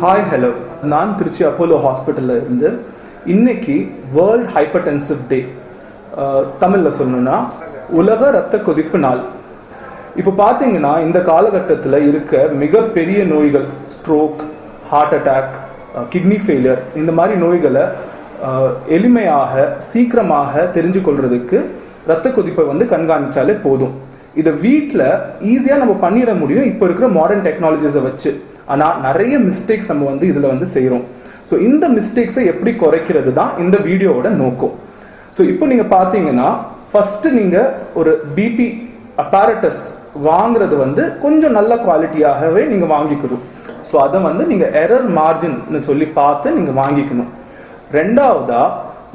Hi hello நான் Trichy Apollo ஹாஸ்பிட்டலில் இருந்து இன்னைக்கு வேர்ல்ட் ஹைப்பர்டென்சிவ் டே தமிழில் சொல்லணும்னா உலக ரத்த கொதிப்பு நாள். இப்போ பார்த்தீங்கன்னா இந்த காலகட்டத்தில் இருக்க மிகப்பெரிய நோய்கள் stroke heart attack kidney failure இந்த மாதிரி நோய்களை எளிமையாக சீக்கிரமாக தெரிஞ்சு கொள்றதுக்கு ரத்த கொதிப்பை வந்து கண்காணிச்சாலே போதும். இதை வீட்டில் ஈஸியாக நம்ம பண்ணிட முடியும். இப்போ இருக்கிற மாடர்ன் டெக்னாலஜிஸை வச்சு. ஆனால் நிறைய மிஸ்டேக்ஸ் நம்ம வந்து இதில் வந்து செய்கிறோம் ஸோ இந்த மிஸ்டேக்ஸை எப்படி குறைக்கிறது தான் இந்த வீடியோவோட நோக்கம். ஸோ இப்போ நீங்கள் பார்த்தீங்கன்னா ஃபஸ்ட்டு நீங்கள் ஒரு பிபி அப்பாரட்டஸ் வாங்குறது வந்து கொஞ்சம் நல்ல குவாலிட்டியாகவே நீங்கள் வாங்கிக்கணும். ஸோ அதை வந்து நீங்கள் எரர் மார்ஜின்னு சொல்லி பார்த்து நீங்கள் வாங்கிக்கணும். ரெண்டாவதா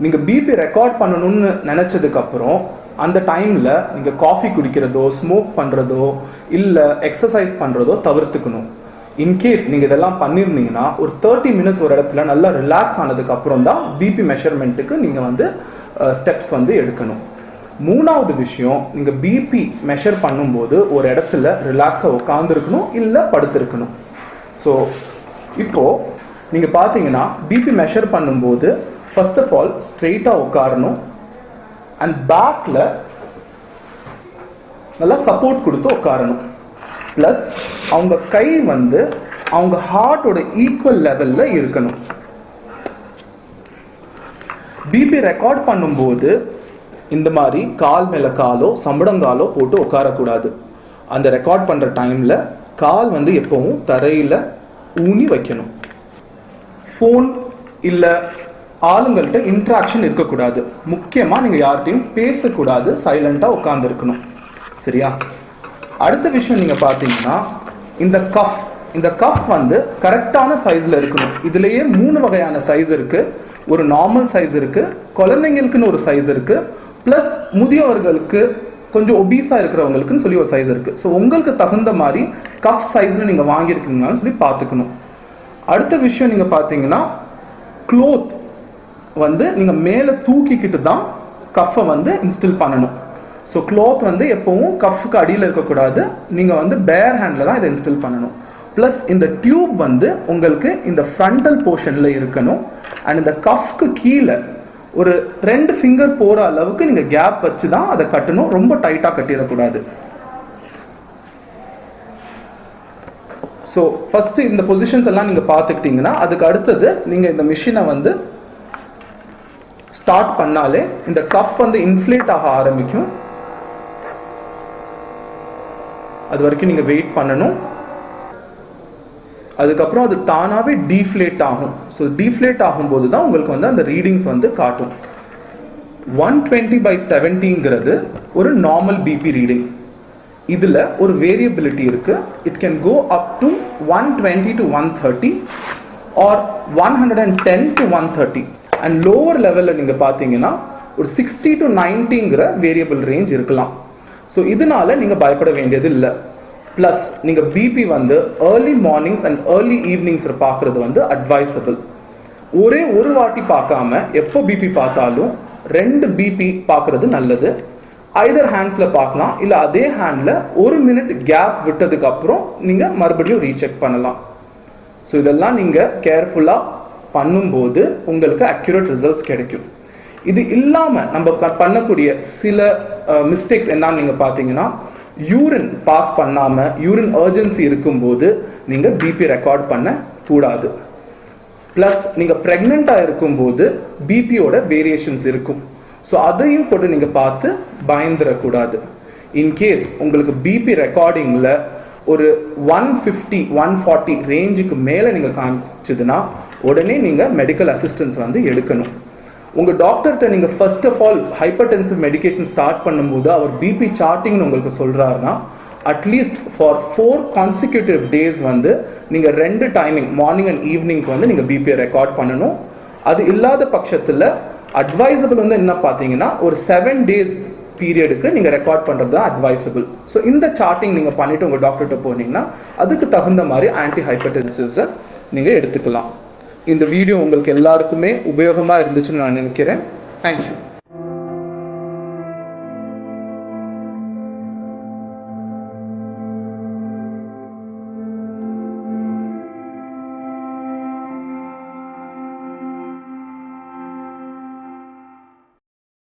நீங்கள் பிபி ரெக்கார்ட் பண்ணணும்னு நினச்சதுக்கப்புறம் அந்த டைமில் நீங்கள் காஃபி குடிக்கிறதோ ஸ்மோக் பண்ணுறதோ இல்லை எக்ஸசைஸ் பண்ணுறதோ தவிர்த்துக்கணும். இன்கேஸ் நீங்கள் இதெல்லாம் பண்ணியிருந்தீங்கன்னா ஒரு தேர்ட்டி மினிட்ஸ் ஒரு இடத்துல நல்லா ரிலாக்ஸ் ஆனதுக்கு அப்புறம் தான் பிபி மெஷர்மெண்ட்டுக்கு நீங்கள் வந்து ஸ்டெப்ஸ் வந்து எடுக்கணும். மூணாவது விஷயம் நீங்கள் பிபி மெஷர் பண்ணும்போது ஒரு இடத்துல ரிலாக்ஸாக உட்காந்துருக்கணும் இல்லை படுத்துருக்கணும். ஸோ இப்போது நீங்கள் பார்த்தீங்கன்னா பிபி மெஷர் பண்ணும்போது ஃபர்ஸ்ட் ஆஃப் ஆல் ஸ்ட்ரெயிட்டாக உட்காரணும் அண்ட் பேக்கில் நல்லா சப்போர்ட் கொடுத்து உட்காரணும் ப்ளஸ் அவங்க கை வந்து அவங்க ஹார்ட்டோட ஈக்குவல் லெவலில் இருக்கணும். பிபி ரெக்கார்ட் பண்ணும்போது இந்த மாதிரி கால் மேலே காலோ சம்படங்காலோ போட்டு உட்காரக்கூடாது. அந்த ரெக்கார்ட் பண்ணுற டைமில் கால் வந்து எப்பவும் தரையில் ஊனி வைக்கணும். ஃபோன் இல்லை ஆளுங்கள்ட்ட இன்ட்ராக்ஷன் இருக்கக்கூடாது. முக்கியமாக நீங்கள் யார்கிட்டையும் பேசக்கூடாது சைலண்ட்டாக உட்காந்துருக்கணும் சரியா? அடுத்த விஷயம் நீங்கள் பார்த்தீங்கன்னா இந்த கஃப் இந்த கஃப் வந்து கரெக்டான சைஸில் இருக்கணும். இதுலேயே மூணு வகையான சைஸ் இருக்குது ஒரு நார்மல் சைஸ் இருக்குது குழந்தைங்களுக்குன்னு ஒரு சைஸ் இருக்குது ப்ளஸ் முதியவர்களுக்கு கொஞ்சம் ஒபீஸாக இருக்கிறவங்களுக்குன்னு சொல்லி ஒரு சைஸ் இருக்குது ஸோ உங்களுக்கு தகுந்த மாதிரி கஃப் சைஸில் நீங்கள் வாங்கியிருக்கீங்கன்னு சொல்லி பார்த்துக்கணும். அடுத்த விஷயம் நீங்கள் பார்த்தீங்கன்னா க்ளோத் வந்து நீங்கள் மேலே தூக்கிக்கிட்டு தான் கஃப்பை வந்து இன்ஸ்டில் பண்ணணும். ஸோ க்ளோத் வந்து எப்போவும் கஃப்க்கு அடியில் இருக்கக்கூடாது. நீங்கள் வந்து பேர் ஹேண்டில் தான் இதை இன்ஸ்டில் பண்ணணும். ப்ளஸ் இந்த டியூப் வந்து உங்களுக்கு இந்த ஃப்ரண்டல் போர்ஷனில் இருக்கணும். அண்ட் இந்த கஃப்க்கு கீழே ஒரு ரெண்டு ஃபிங்கர் போகிற அளவுக்கு நீங்கள் கேப் வச்சு தான் அதை கட்டணும். ரொம்ப டைட்டாக கட்டிடக்கூடாது. ஸோ ஃபஸ்ட்டு இந்த பொசிஷன்ஸ் எல்லாம் நீங்கள் பார்த்துக்கிட்டிங்கன்னா அதுக்கு அடுத்தது நீங்கள் இந்த மிஷினை வந்து ஸ்டார்ட் பண்ணாலே இந்த கஃப் வந்து இன்ஃப்ளேட் ஆக ஆரம்பிக்கும். அது வரைக்கும் நீங்கள் வெயிட் பண்ணணும். அதுக்கப்புறம் அது தானாகவே டீஃப்ளேட் ஆகும். ஸோ டீஃப்ளேட் ஆகும்போது தான் உங்களுக்கு வந்து அந்த ரீடிங்ஸ் வந்து காட்டும். ஒன் டுவெண்ட்டி பை செவன்ட்டிங்கிறது ஒரு நார்மல் பிபி ரீடிங் இதில் ஒரு வேரியபிலிட்டி இருக்குது it can go up to one twenty to one thirty or one hundred and ten to one thirty and lower லெவலில் நீங்கள் பார்த்தீங்கன்னா ஒரு சிக்ஸ்டி டு நைன்ட்டிங்கிற வேரியபிள் ரேஞ்ச் இருக்கலாம். ஸோ இதனால நீங்கள் பயப்பட வேண்டியது இல்லை ப்ளஸ் நீங்கள் பிபி வந்து ஏர்லி மார்னிங்ஸ் அண்ட் ஏர்லி ஈவினிங்ஸில் பார்க்குறது வந்து அட்வைசபிள் ஒரே ஒரு வாட்டி பார்க்காம எப்போ பிபி பார்த்தாலும் ரெண்டு பிபி பார்க்குறது நல்லது. ஐதர் ஹேண்ட்ஸில் பார்க்கலாம் இல்லை அதே ஹேண்டில் ஒரு மினிட் கேப் விட்டதுக்கு அப்புறம் நீங்கள் மறுபடியும் ரீசெக் பண்ணலாம். ஸோ இதெல்லாம் நீங்கள் கேர்ஃபுல்லாக பண்ணும்போது உங்களுக்கு அக்யூரேட் ரிசல்ட்ஸ் கிடைக்கும். இது இல்லாமல் நம்ம பண்ணக்கூடிய சில மிஸ்டேக்ஸ் என்னன்னு நீங்கள் பார்த்தீங்கன்னா யூரின் பாஸ் பண்ணாமல் யூரின் அர்ஜென்சி இருக்கும்போது நீங்கள் பிபி ரெக்கார்ட் பண்ண கூடாது. ப்ளஸ் நீங்கள் ப்ரெக்னெண்ட்டாக இருக்கும்போது பிபியோட வேரியேஷன்ஸ் இருக்கும். ஸோ அதையும் கூட நீங்கள் பார்த்து பயந்துடக்கூடாது இன்கேஸ் உங்களுக்கு பிபி ரெக்கார்டிங்கில் ஒரு ஒன் ஃபிஃப்டி ஒன் ஃபார்ட்டி ரேஞ்சுக்கு மேலே நீங்கள் காமிச்சதுன்னா உடனே நீங்கள் மெடிக்கல் அசிஸ்டன்ஸ் வந்து எடுக்கணும். உங்கள் டாக்டர்கிட்ட நீங்கள் first of all hypertensive medication start பண்ணும்போது அவர் பிபி சார்ட்டிங்னு உங்களுக்கு சொல்கிறாருன்னா at least for four consecutive days வந்து நீங்கள் ரெண்டு டைமிங் மார்னிங் அண்ட் ஈவினிங்க்கு வந்து நீங்கள் பிபியை ரெக்கார்ட் பண்ணணும். அது இல்லாத பட்சத்தில் அட்வைசபிள் வந்து என்ன பார்த்தீங்கன்னா ஒரு செவன் டேஸ் பீரியடுக்கு நீங்கள் ரெக்கார்ட் பண்ணுறது தான் அட்வைசபிள் ஸோ இந்த சார்ட்டிங் நீங்கள் பண்ணிவிட்டு உங்கள் டாக்டர்கிட்ட போனீங்கன்னா அதுக்கு தகுந்த மாதிரி ஆன்டி ஹைப்பர்டென்சிவ்ஸை நீங்கள் எடுத்துக்கலாம். இந்த வீடியோ உங்களுக்கு எல்லாருக்குமே உபயோகமாக இருந்துச்சுன்னு நான் நினைக்கிறேன். தேங்க்யூ